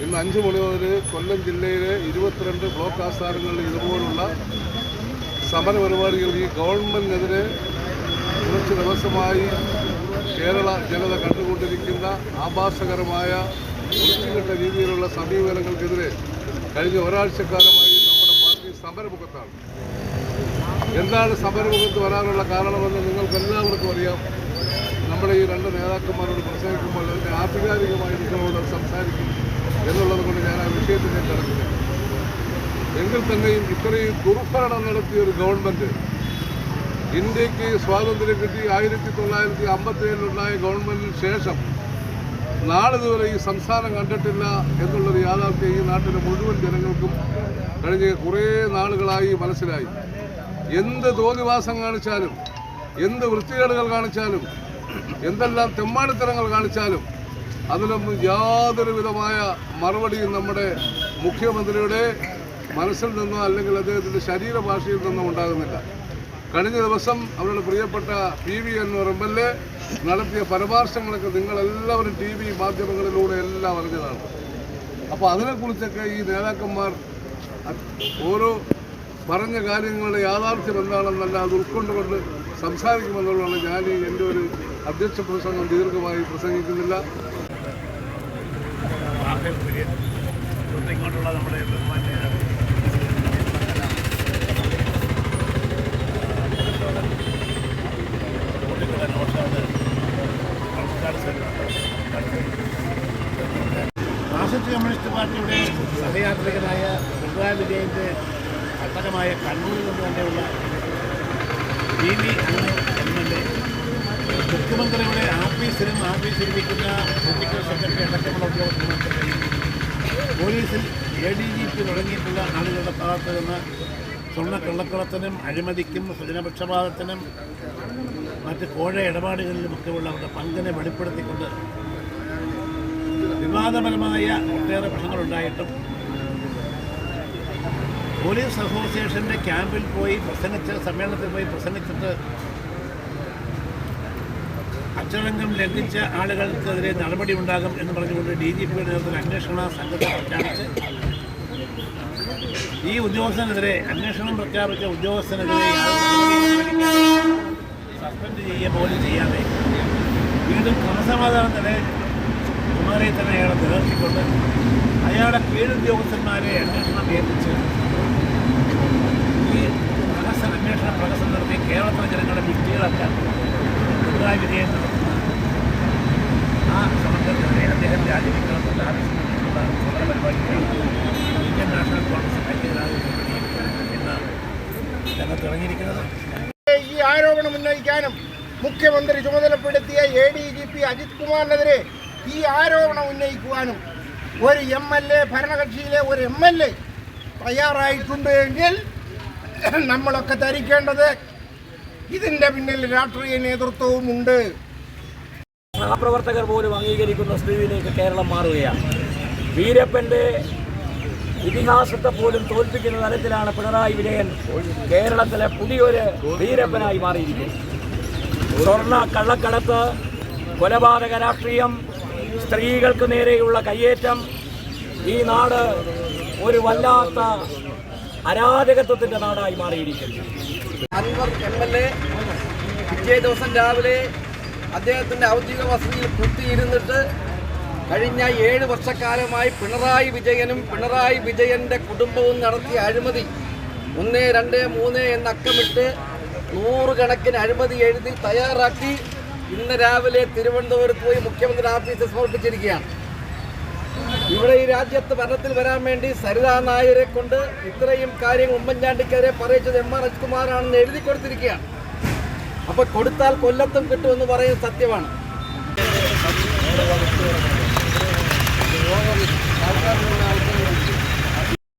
ഇന്ന് അഞ്ച് മണി മുതൽ കൊല്ലം ജില്ലയിലെ ഇരുപത്തിരണ്ട് ബ്ലോക്ക് ആസ്ഥാനങ്ങളിൽ ഇതുപോലുള്ള സമര പരിപാടികൾ ഈ ഗവൺമെന്റിനെതിരെ കുറച്ച് ദിവസമായി കേരള ജനത കണ്ടുകൊണ്ടിരിക്കുന്ന ആഭാസകരമായ ഒളിച്ചുകെട്ട രീതിയിലുള്ള സമീപനങ്ങൾക്കെതിരെ കഴിഞ്ഞ ഒരാഴ്ചക്കാലമായി നമ്മുടെ പാർട്ടി സമരമുഖത്താണ്. എന്താണ് സമരമുഖത്ത് വരാനുള്ള കാരണമെന്ന് നിങ്ങൾക്ക് എല്ലാവർക്കും അറിയാം. നമ്മുടെ ഈ രണ്ട് നേതാക്കന്മാരോട് പ്രസംഗിക്കുമ്പോൾ അതിന്റെ ആധികാരികമായി നിങ്ങളോട് സംസാരിക്കും എന്നുള്ളത് കൊണ്ട് ഞാൻ ആ വിഷയത്തിലേക്ക് കിടക്കുന്നില്ല എങ്കിൽ തന്നെയും ഇത്രയും ദുർഭരണം നടത്തിയ ഒരു ഗവൺമെന്റ് ഇന്ത്യയ്ക്ക് സ്വാതന്ത്ര്യം കിട്ടി ആയിരത്തി തൊള്ളായിരത്തി അമ്പത്തി ഏഴിലുണ്ടായ ഗവൺമെന്റിന് ശേഷം നാളിതുവരെ ഈ സംസ്ഥാനം കണ്ടിട്ടില്ല എന്നുള്ളത് യാഥാർത്ഥ്യം ഈ നാട്ടിലെ മുഴുവൻ ജനങ്ങൾക്കും കഴിഞ്ഞ കുറേ നാളുകളായി മനസ്സിലായി. എന്ത് തോന്നിവാസം കാണിച്ചാലും എന്ത് വൃത്തികേടുകൾ കാണിച്ചാലും എന്തെല്ലാം തെമ്മാടിത്തരങ്ങൾ കാണിച്ചാലും അതിലൊന്നും യാതൊരു വിധമായ മറുപടിയും നമ്മുടെ മുഖ്യമന്ത്രിയുടെ മനസ്സിൽ നിന്നോ അല്ലെങ്കിൽ അദ്ദേഹത്തിന്റെ ശരീരഭാഷയിൽ നിന്നോ ഉണ്ടാകുന്നില്ല. കഴിഞ്ഞ ദിവസം അവരുടെ പ്രിയപ്പെട്ട പി വി എന്നൂർ എം എൽ എ നടത്തിയ പരാമർശങ്ങളൊക്കെ നിങ്ങളെല്ലാവരും ടി വി മാധ്യമങ്ങളിലൂടെ എല്ലാം അറിഞ്ഞതാണ്. അപ്പോൾ അതിനെക്കുറിച്ചൊക്കെ ഈ നേതാക്കന്മാർ ഓരോ പറഞ്ഞ കാര്യങ്ങളുടെ യാഥാർത്ഥ്യം എന്താണെന്നല്ല അത് ഉൾക്കൊണ്ടുകൊണ്ട് സംസാരിക്കുമെന്നുള്ളതാണ് ഞാൻ എന്റെ ഒരു അധ്യക്ഷ പ്രസംഗം ദീർഘമായി പ്രസംഗിക്കുന്നില്ല. ഇങ്ങോട്ടുള്ള നമ്മുടെ ബഹുമാന്യ മാർക്സിസ്റ്റ് കമ്മ്യൂണിസ്റ്റ് പാർട്ടിയുടെ സഹയാത്രികനായ പിണറായി വിജയന്റെ ഘട്ടകമായ കണ്ണൂരിൽ നിന്ന് തന്നെയുള്ള T V M L A മുഖ്യമന്ത്രിയുടെ ആഫീസിലും ആഫീസിലിരിക്കുന്ന പൊളിറ്റിക്കൽ സെക്രട്ടറി അടക്കമുള്ള ഉദ്യോഗസ്ഥന്മാർക്കെതിരെയും പോലീസിൽ എ ഡി ജി പി തുടങ്ങിയിട്ടുള്ള ആളുകളുടെ ഭാഗത്ത് നിന്ന് സ്വർണ കള്ളക്കടത്തിനും അഴിമതിക്കും സ്വജനപക്ഷപാതത്തിനും മറ്റ് കോഴ ഇടപാടുകളിലുമൊക്കെയുള്ള അവരുടെ പങ്കിനെ വെളിപ്പെടുത്തിക്കൊണ്ട് വിവാദപരമായ ഒട്ടേറെ പ്രശ്നങ്ങളുണ്ടായിട്ടും പോലീസ് അസോസിയേഷന്റെ ക്യാമ്പിൽ പോയി പ്രസംഗിച്ച് സമ്മേളനത്തിൽ പോയി പ്രസംഗിച്ചിട്ട് അച്ചടങ്കം ലംഘിച്ച ആളുകൾക്കെതിരെ നടപടി ഉണ്ടാകും എന്ന് പറഞ്ഞുകൊണ്ട് ഡി ജി പിയുടെ നേതൃത്വത്തിൽ അന്വേഷണ സംഘത്തെ പ്രഖ്യാപിച്ച് ഈ ഉദ്യോഗസ്ഥനെതിരെ അന്വേഷണം പ്രഖ്യാപിച്ച ഉദ്യോഗസ്ഥനെതിരെ അയാളെ കീഴുദ്യോഗസ്ഥന്മാരെ അന്വേഷണം ഏൽപ്പിച്ച് ഈ രഹസ്യ അന്വേഷണ പ്രകസനം നടത്തി കേരളത്തിലെ ജനങ്ങളുടെ വിട്ടികളാക്കാൻ പിണറായി വിജയൻ നടത്തുന്ന ആ ശ്രമത്തിനെതിരെ അദ്ദേഹം രാജിവെക്കണമെന്നുള്ള ആവശ്യമുള്ള സമര പരിപാടിക്കാണ് ഇന്ത്യൻ നാഷണൽ കോൺഗ്രസ് ഐക്യരാജ്യ ഇന്ന് രംഗത്ത് ഇറങ്ങിയിരിക്കുന്നത്. ഈ ആരോപണം ഉന്നയിക്കാനും മുഖ്യമന്ത്രി ചുമതലപ്പെടുത്തിയ A D G P Ajith കുമാറിനെതിരെ ഈ ആരോപണം ഉന്നയിക്കുവാനും ഒരു എം എൽ എ ഭരണകക്ഷിയിലെ ഒരു എം എൽ എ തയ്യാറായിട്ടുണ്ട് എങ്കിൽ നമ്മളൊക്കെ ധരിക്കേണ്ടത് ഇതിന്റെ പിന്നിൽ രാഷ്ട്രീയ നേതൃത്വവും ഉണ്ട്. സഹപ്രവർത്തകർ പോലും അംഗീകരിക്കുന്ന സ്ഥിതിയിലേക്ക് കേരളം മാറുകയാണ്. വീരപ്പന്റെ ഇതിഹാസത്തെ പോലും തോൽപ്പിക്കുന്ന തരത്തിലാണ് പിണറായി വിജയൻ കേരളത്തിലെ പുതിയൊരു വീരപ്പനായി മാറിയിരിക്കുന്നത്. സ്വർണ കള്ളക്കടത്ത് കൊലപാതക രാഷ്ട്രീയം സ്ത്രീകൾക്ക് നേരെയുള്ള കയ്യേറ്റം ഈ നാട് ഒരു വല്ലാത്ത അരാജകത്വത്തിന്റെ നാടായി മാറിയിരിക്കുന്നു. അൻവർ എം എൽ എ പിറ്റേ ദിവസം രാവിലെ അദ്ദേഹത്തിന്റെ ഔദ്യോഗിക വസതിയിൽ കുത്തിയിരുന്നിട്ട് കഴിഞ്ഞ ഏഴ് വർഷക്കാലമായി പിണറായി വിജയനും പിണറായി വിജയന്റെ കുടുംബവും നടത്തിയ അഴിമതി ഒന്ന് രണ്ട് മൂന്ന് എന്നക്കമിട്ട് നൂറുകണക്കിന് അഴിമതി എഴുതി തയ്യാറാക്കി. ഇന്ന് രാവിലെ തിരുവനന്തപുരത്ത് പോയി മുഖ്യമന്ത്രി ഓഫീസിൽ സമർപ്പിച്ചിരിക്കുകയാണ്. ഇവിടെ ഈ രാജ്യത്ത് ഭരണത്തിൽ വരാൻ വേണ്ടി സരിതാ നായരെ കൊണ്ട് ഇത്രയും കാര്യം ഉമ്മൻചാണ്ടിക്കാരെ പറയിച്ചത് എം ആർ അജ്കുമാറാണെന്ന് എഴുതി കൊടുത്തിരിക്കുകയാണ്. അപ്പോൾ കൊടുത്താൽ കൊല്ലത്തും കിട്ടുമെന്ന് പറയുന്നത് സത്യമാണ്. ആൾക്കാർ